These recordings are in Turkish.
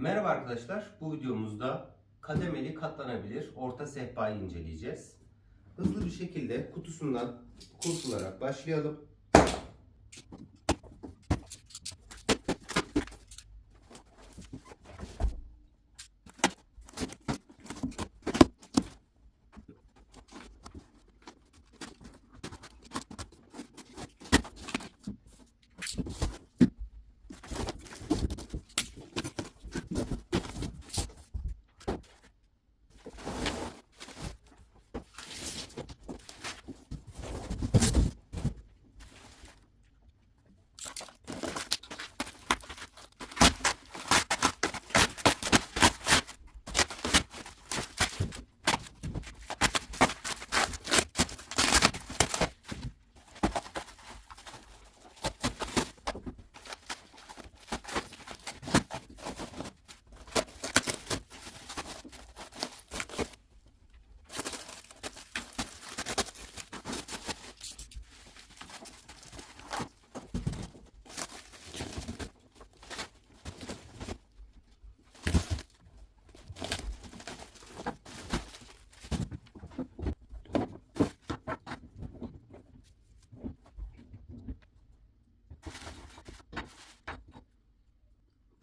Merhaba arkadaşlar. Bu videomuzda kademeli katlanabilir orta sehpayı inceleyeceğiz. Hızlı bir şekilde kutusundan kurtularak başlayalım.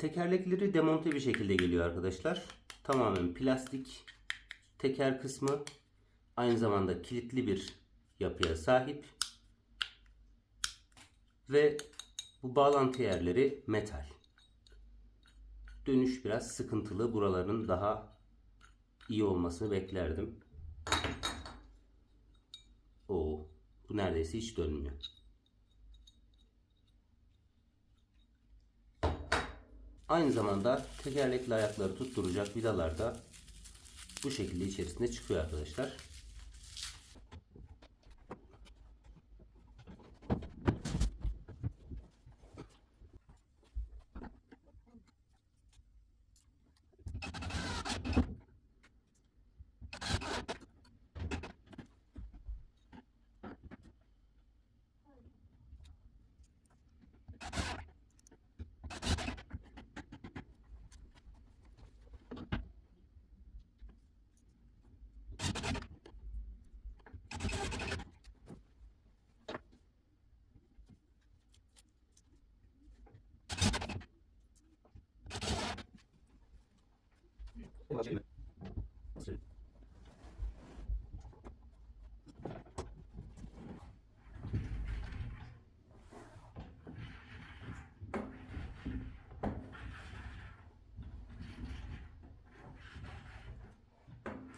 Tekerlekleri demonte bir şekilde geliyor arkadaşlar. Tamamen plastik teker kısmı aynı zamanda kilitli bir yapıya sahip. Ve bu bağlantı yerleri metal. Dönüş biraz sıkıntılı. Buraların daha iyi olmasını beklerdim. Oo, bu neredeyse hiç dönmüyor. Aynı zamanda tekerlekli ayakları tutturacak vidalar da bu şekilde içerisinde çıkıyor arkadaşlar.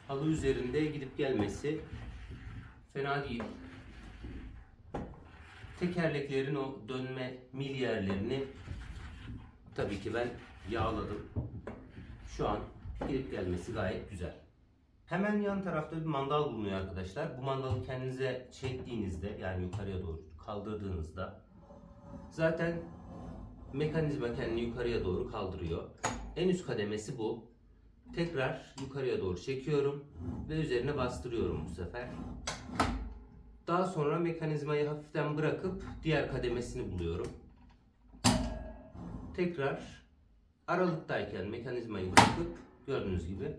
Halı üzerinde gidip gelmesi fena değil. Tekerleklerin o dönme mil yerlerini tabii ki ben yağladım. Şu an gidip gelmesi gayet güzel. Hemen yan tarafta bir mandal bulunuyor arkadaşlar. Bu mandalı kendinize çektiğinizde yani yukarıya doğru kaldırdığınızda zaten mekanizma kendini yukarıya doğru kaldırıyor. En üst kademesi bu. Tekrar yukarıya doğru çekiyorum ve üzerine bastırıyorum bu sefer. Daha sonra mekanizmayı hafiften bırakıp diğer kademesini buluyorum. Tekrar aralıktayken mekanizmayı bırakıp gördüğünüz gibi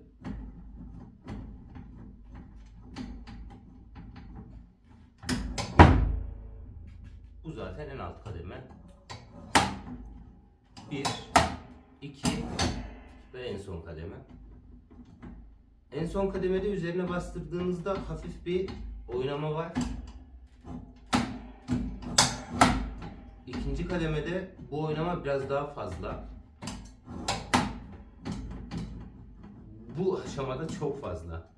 bu zaten en alt kademe. 1 2 ve en son kademe. En son kademede üzerine bastırdığınızda hafif bir oynama var. İkinci kademede bu oynama biraz daha fazla. Bu aşamada çok fazla.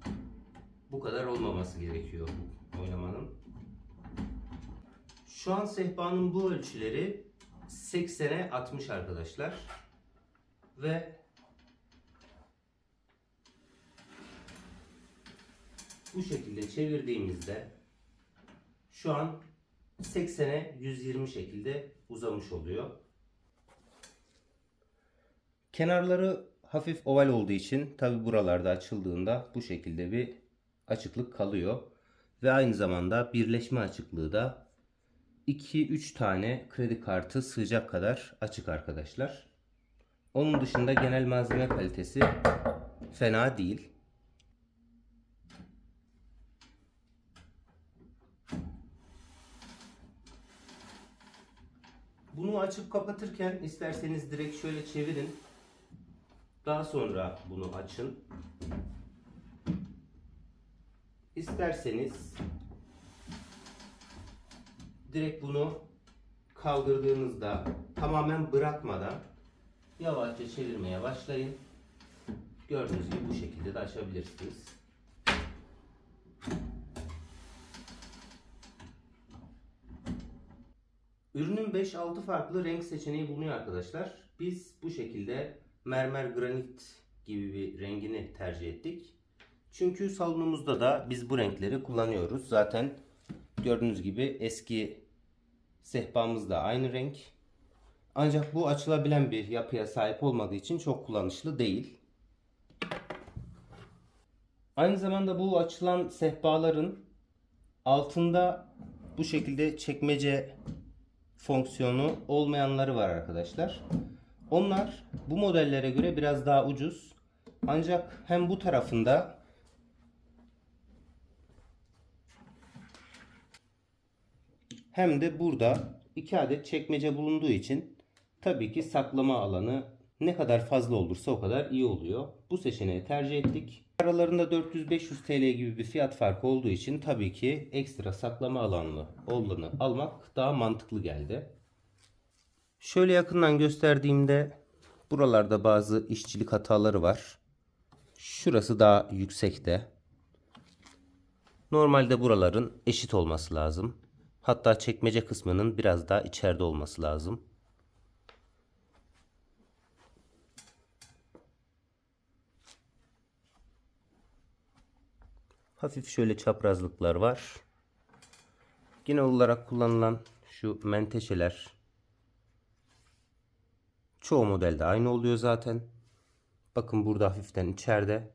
Bu kadar olmaması gerekiyor oynamanın. Şu an sehpanın bu ölçüleri 80'e 60 arkadaşlar. Ve bu şekilde çevirdiğimizde şu an 80'e 120 şekilde uzamış oluyor. Kenarları hafif oval olduğu için tabi buralarda açıldığında bu şekilde bir açıklık kalıyor. Ve aynı zamanda birleşme açıklığı da 2-3 tane kredi kartı sığacak kadar açık arkadaşlar. Onun dışında genel malzeme kalitesi fena değil. Bunu açıp kapatırken isterseniz direkt şöyle çevirin. Daha sonra bunu açın. İsterseniz direkt bunu kaldırdığınızda tamamen bırakmadan yavaşça çevirmeye başlayın. Gördüğünüz gibi bu şekilde de açabilirsiniz. Ürünün 5-6 farklı renk seçeneği bulunuyor arkadaşlar. Biz bu şekilde mermer granit gibi bir rengini tercih ettik. Çünkü salonumuzda da biz bu renkleri kullanıyoruz. Zaten gördüğünüz gibi eski sehpamız da aynı renk. Ancak bu açılabilen bir yapıya sahip olmadığı için çok kullanışlı değil. Aynı zamanda bu açılan sehpaların altında bu şekilde çekmece fonksiyonu olmayanları var arkadaşlar. Onlar bu modellere göre biraz daha ucuz. Ancak hem bu tarafında hem de burada iki adet çekmece bulunduğu için tabii ki saklama alanı ne kadar fazla olursa o kadar iyi oluyor. Bu seçeneği tercih ettik. Aralarında 400-500 TL gibi bir fiyat farkı olduğu için tabii ki ekstra saklama alanlı olanı almak daha mantıklı geldi. Şöyle yakından gösterdiğimde buralarda bazı işçilik hataları var. Şurası daha yüksekte. Normalde buraların eşit olması lazım. Hatta çekmece kısmının biraz daha içeride olması lazım. Hafif şöyle çaprazlıklar var. Genel olarak kullanılan şu menteşeler çoğu modelde aynı oluyor zaten. Bakın burada hafiften içeride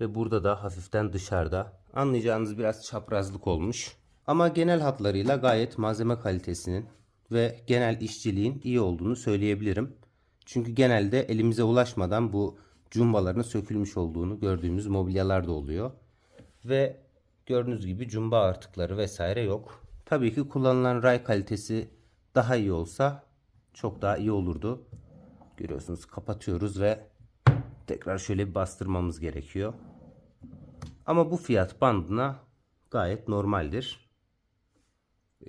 ve burada da hafiften dışarıda. Anlayacağınız biraz çaprazlık olmuş. Ama genel hatlarıyla gayet malzeme kalitesinin ve genel işçiliğin iyi olduğunu söyleyebilirim. Çünkü genelde elimize ulaşmadan bu cumbaların sökülmüş olduğunu gördüğümüz mobilyalar da oluyor. Ve gördüğünüz gibi cumba artıkları vesaire yok. Tabii ki kullanılan ray kalitesi daha iyi olsa çok daha iyi olurdu. Görüyorsunuz kapatıyoruz ve tekrar şöyle bir bastırmamız gerekiyor. Ama bu fiyat bandına gayet normaldir.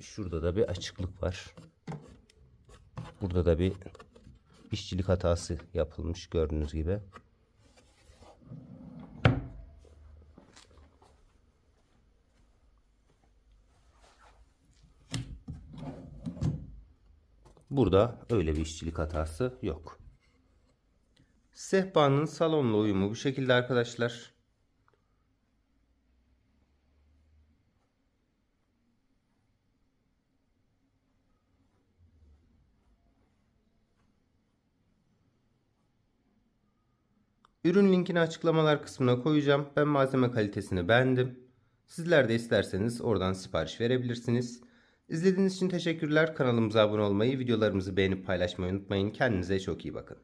Şurada da bir açıklık var. Burada da bir işçilik hatası yapılmış gördüğünüz gibi. Burada öyle bir işçilik hatası yok. Sehpanın salonla uyumu bu şekilde arkadaşlar. Ürün linkini açıklamalar kısmına koyacağım. Ben malzeme kalitesini beğendim. Sizler de isterseniz oradan sipariş verebilirsiniz. İzlediğiniz için teşekkürler. Kanalımıza abone olmayı, videolarımızı beğenip paylaşmayı unutmayın. Kendinize çok iyi bakın.